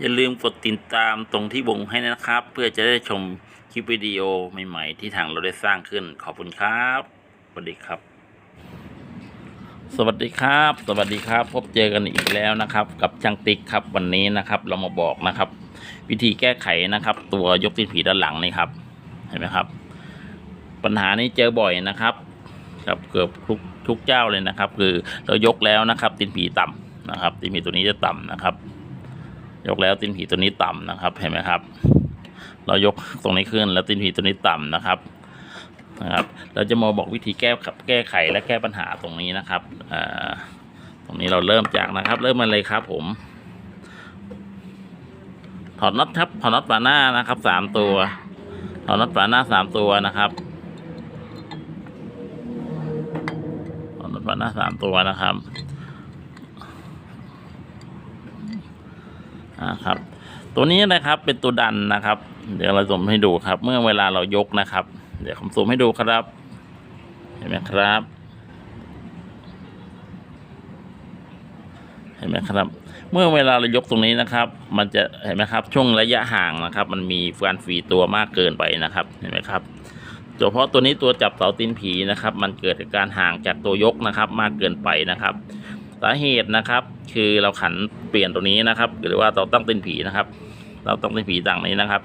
อย่าลืมกดติดตามตรงที่วงให้นะครับ เพื่อจะได้ชมคลิปวิดีโอใหม่ๆ ที่ทางเราได้สร้างขึ้นขอบคุณครับสวัสดีครับ สวัสดีครับ สวัสดีครับ พบเจอกันอีกแล้วนะครับ กับช่างติ๊กครับวันนี้นะครับ เรามาบอกนะครับ วิธีแก้ไขนะครับ ตัวยกตีนผีด้านหลังนี่ครับเห็นไหมครับ ปัญหานี้เจอบ่อยนะครับครับเกือบทุกทุกเจ้าเลยนะครับ คือเรายกแล้วนะครับตีนผีต่ำนะครับตีนผีตัวนี้จะต่ำนะครับ ยกแล้วตีนผีตัวนี้ต่ำนะครับ เห็นไหมครับ เรายกตรงนี้ขึ้นแล้วตีนผีตัวนี้ต่ำนะครับนะครับ เราจะมาบอกวิธีแก้แก้ไขและแก้ปัญหาตรงนี้นะครับอ่าตรงนี้เราเริ่มจากนะครับ เริ่มมาเลยครับ ผมถอดน็อตครับถอดน็อตฝาหน้านะครับสามตัวถอดน็อตฝาหน้าสามตัวนะครับถอดน็อตฝาหน้าสามตัวนะครับ อ่าครับ ตัวนี้นะครับเป็นตัวดันนะครับ เดี๋ยวเราซูมให้ดูครับ เมื่อเวลาเรายกนะครับ เดี๋ยวผมซูมให้ดูครับ เห็นไหมครับ เห็นไหมครับ เมื่อเวลาเรายกตรงนี้นะครับ มันจะเห็นไหมครับ ช่วงระยะห่างนะครับ มันมีการฟีตัวมากเกินไปนะครับ เห็นไหมครับเฉพาะตัวนี้ตัวจับเสาตีนผีนะครับ มันเกิดจากการห่างจากตัวยกนะครับ มากเกินไปนะครับ สาเหตุนะครับ คือเราขันเปลี่ยนตัวนี้นะครับ หรือว่าเราตั้งตีนผีนะครับ เราตั้งตีนผีต่างนี้นะครับ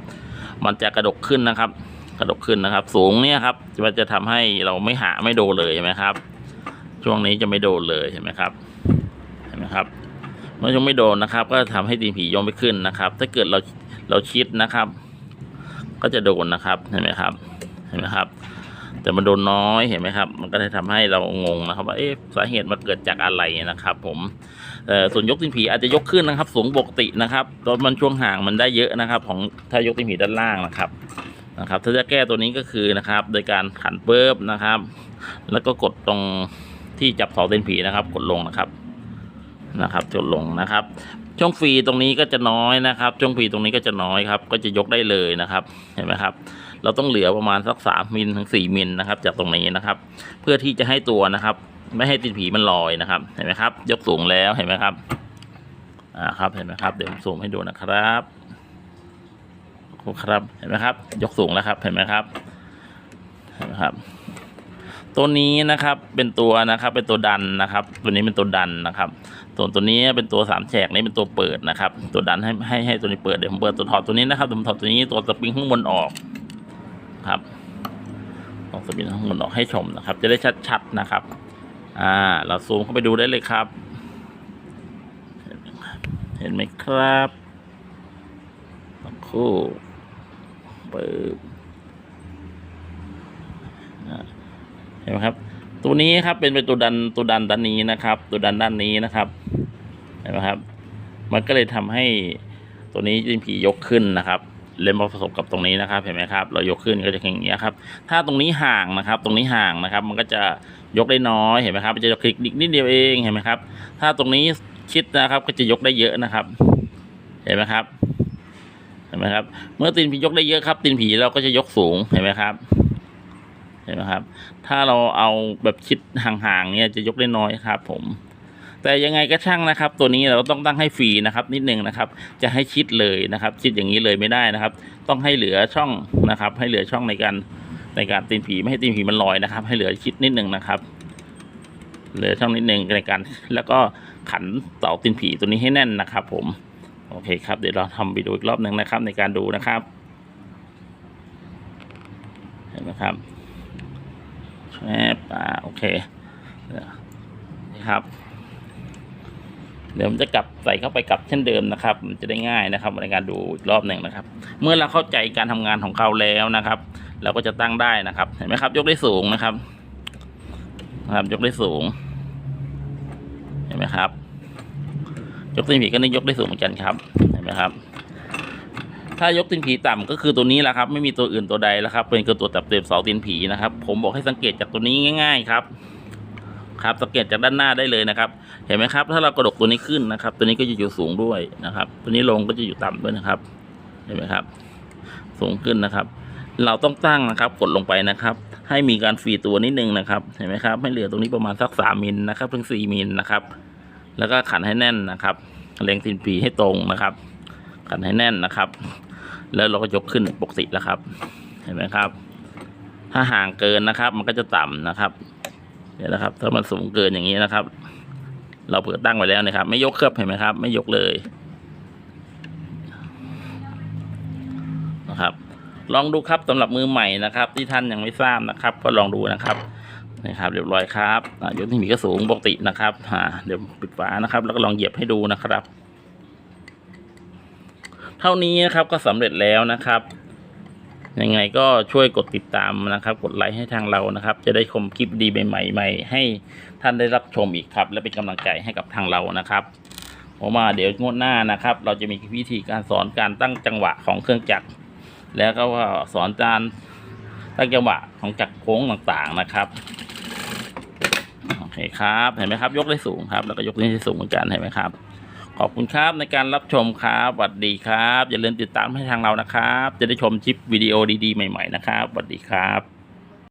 มันจะกระดกขึ้นนะครับ กระดกขึ้นนะครับ สูงเนี่ยครับมันจะทำให้เราไม่หาไม่โดนเลยเห็นไหมครับ ช่วงนี้จะไม่โดนเลยเห็นไหมครับเห็นไหมครับเมื่อยังไม่โดนนะครับ ก็ทำให้ตีนผียกไม่ขึ้นนะครับ ถ้าเกิดเราเราชิดนะครับ ก็จะโดนนะครับเห็นไหมครับเห็นไหมครับ แต่มันโดนน้อยเห็นไหมครับ มันก็เลยทำให้เรางงนะครับว่าเอ๊ะสาเหตุมันเกิดจากอะไรนะครับ ผมส่วนยกตีนผีอาจจะยกขึ้นนะครับ สูงปกตินะครับตอนมันช่วงห่างมันได้เยอะนะครับ ของถ้ายกตีนผีด้านล่างนะครับนะครับ ถ้าจะแก้ตัวนี้ก็คือนะครับ โดยการขันเปิบนะครับ แล้วก็กดตรงที่จับเสาตีนผีนะครับ กดลงนะครับนะครับจดลงนะครับ ช่วงฟรีตรงนี้ก็จะน้อยนะครับช่วงฟรีตรงนี้ก็จะน้อยครับ ก็จะยกได้เลยนะครับเห็นไหมครับ เราต้องเหลือประมาณสักสามมิลถึงสี่มิลนะครับ จากตรงนี้นะครับ เพื่อที่จะให้ตัวนะครับ ไม่ให้ตีนผีมันลอยนะครับ เห็นไหมครับ ยกสูงแล้วเห็นไหมครับอ่าครับเห็นไหมครับเดี๋ยวผมซูมให้ดูนะครับครับเห็นไหมครับ ยกสูงแล้วครับเห็นไหมครับเห็นไหมครับ ตัวนี้นะครับเป็นตัวนะครับเป็นตัวดันนะครับ ตัวนี้เป็นตัวดันนะครับ ส่วนตัวนี้เป็นตัวสามแฉกนี้เป็นตัวเปิดนะครับ ตัวดันให้ให้ให้ตัวนี้เปิดเดี๋ยวผมเปิดตัวถอดตัวนี้นะครับผมถอดตัวนี้ตัวสปริงข้างบนออกครับลองสปริงข้างบนออกให้ชมนะครับ จะได้ชัดๆนะครับ อ่า เราซูมเข้าไปดูได้เลยครับ เห็นไหมครับคู่เปิด เห็นไหมครับ ตัวนี้ครับเป็นเป็นตัวดันตัวดันด้านนี้นะครับ ตัวดันด้านนี้นะครับเห็นไหมครับ มันก็เลยทำให้ตัวนี้จินผียกขึ้นนะครับเลนมาผสมกับตรงนี้นะครับ เห็นไหมครับ เรายกขึ้นก็จะอย่างเงี้ครับ ถ้าตรงนี้ห่างนะครับ ตรงนี้ห่างนะครับ มันก็จะยกได้น้อยเห็นไหมครับมันจะคลิกนิดเดียวเองเห็นไหมครับ ถ้าตรงนี้ชิดนะครับ ก็จะยกได้เยอะนะครับ เห็นไหมครับเห็นไหมครับ เมื่อตีนผียกได้เยอะครับตีนผีเราก็จะยกสูงเห็นไหมครับ เห็นไหมครับ ถ้าเราเอาแบบชิดห่างๆเนี่ยจะยกได้น้อยครับผมแต่ยังไงก็ช่างนะครับ ตัวนี้เราต้องตั้งให้ฟรีนะครับ นิดนึงนะครับ จะให้ชิดเลยนะครับ ชิดอย่างนี้เลยไม่ได้นะครับ ต้องให้เหลือช่องนะครับ ให้เหลือช่องในการในการตีนผีไม่ให้ตีนผีมันลอยนะครับ ให้เหลือชิดนิดนึงนะครับ เหลือช่องนิดนึงในการ แล้วก็ขันเสาตีนผีตัวนี้ให้แน่นนะครับ ผมโอเคครับเดี๋ยวเราทำวิดีโออีกรอบหนึ่งนะครับ ในการดูนะครับเห็นไหมครับ แช่ป่าโอเคนี่ครับ เดี๋ยวผมจะกลับใส่เข้าไปกลับเช่นเดิมนะครับ มันจะได้ง่ายนะครับ ในการดูอีกรอบหนึ่งนะครับ เมื่อเราเข้าใจการทำงานของเขาแล้วนะครับ เราก็จะตั้งได้นะครับ เห็นไหมครับ ยกได้สูงนะครับนะครับ ยกได้สูง เห็นไหมครับ ยกตีนผีก็นี่ยกได้สูงเหมือนกันครับ เห็นไหมครับ ถ้ายกตีนผีต่ำก็คือตัวนี้แหละครับ ไม่มีตัวอื่นตัวใดแล้วครับ เป็นคือตัวตับเต็มเสาตีนผีนะครับ ผมบอกให้สังเกตจากตัวนี้ง่าย ๆ ครับครับสังเกตจากด้านหน้าได้เลยนะครับ เห็นไหมครับ ถ้าเรากระดกตัวนี้ขึ้นนะครับ ตัวนี้ก็จะอยู่สูงด้วยนะครับ ตัวนี้ลงก็จะอยู่ต่ำด้วยนะครับ เห็นไหมครับ สูงขึ้นนะครับ เราต้องตั้งนะครับ กดลงไปนะครับ ให้มีการฟีตัวนิดนึงนะครับ เห็นไหมครับ ให้เหลือตรงนี้ประมาณสักสามมิลนะครับถึงสี่มิลนะครับ แล้วก็ขันให้แน่นนะครับเล็งตีนผีให้ตรงนะครับ ขันให้แน่นนะครับ แล้วเราก็ยกขึ้นปกติแล้วครับ เห็นไหมครับ ถ้าห่างเกินนะครับ มันก็จะต่ำนะครับเดี๋ยวนะครับ ถ้ามันสูงเกินอย่างนี้นะครับ เราเปิดตั้งไว้แล้วนะครับ ไม่ยกเครือบเห็นไหมครับ ไม่ยกเลยนะครับ ลองดูครับสำหรับมือใหม่นะครับ ที่ท่านยังไม่ทราบนะครับ ก็ลองดูนะครับนะครับ เรียบร้อยครับยกที่มีก็สูงปกตินะครับอ่าเดี๋ยวปิดฝานะครับ แล้วก็ลองเหยียบให้ดูนะครับ เท่านี้นะครับก็สำเร็จแล้วนะครับยังไงก็ช่วยกดติดตามนะครับ กดไลค์ให้ทางเรานะครับ จะได้ชมคลิปดีใหม่ๆใหม่ให้ท่านได้รับชมอีกครับ และเป็นกำลังใจให้กับทางเรานะครับผมว่าเดี๋ยวงวดหน้านะครับ เราจะมีวิธีการสอนการตั้งจังหวะของเครื่องจักร แล้วก็สอนการตั้งจังหวะของจักรโค้งต่างๆนะครับโอเคครับเห็นไหมครับ ยกได้สูงครับ แล้วก็ยกได้สูงเหมือนกันเห็นไหมครับ ขอบคุณครับในการรับชมครับสวัสดีครับ อย่าลืมติดตามให้ทางเรานะครับ จะได้ชมชิปวิดีโอดีๆ ใหม่ ๆ นะครับสวัสดีครับ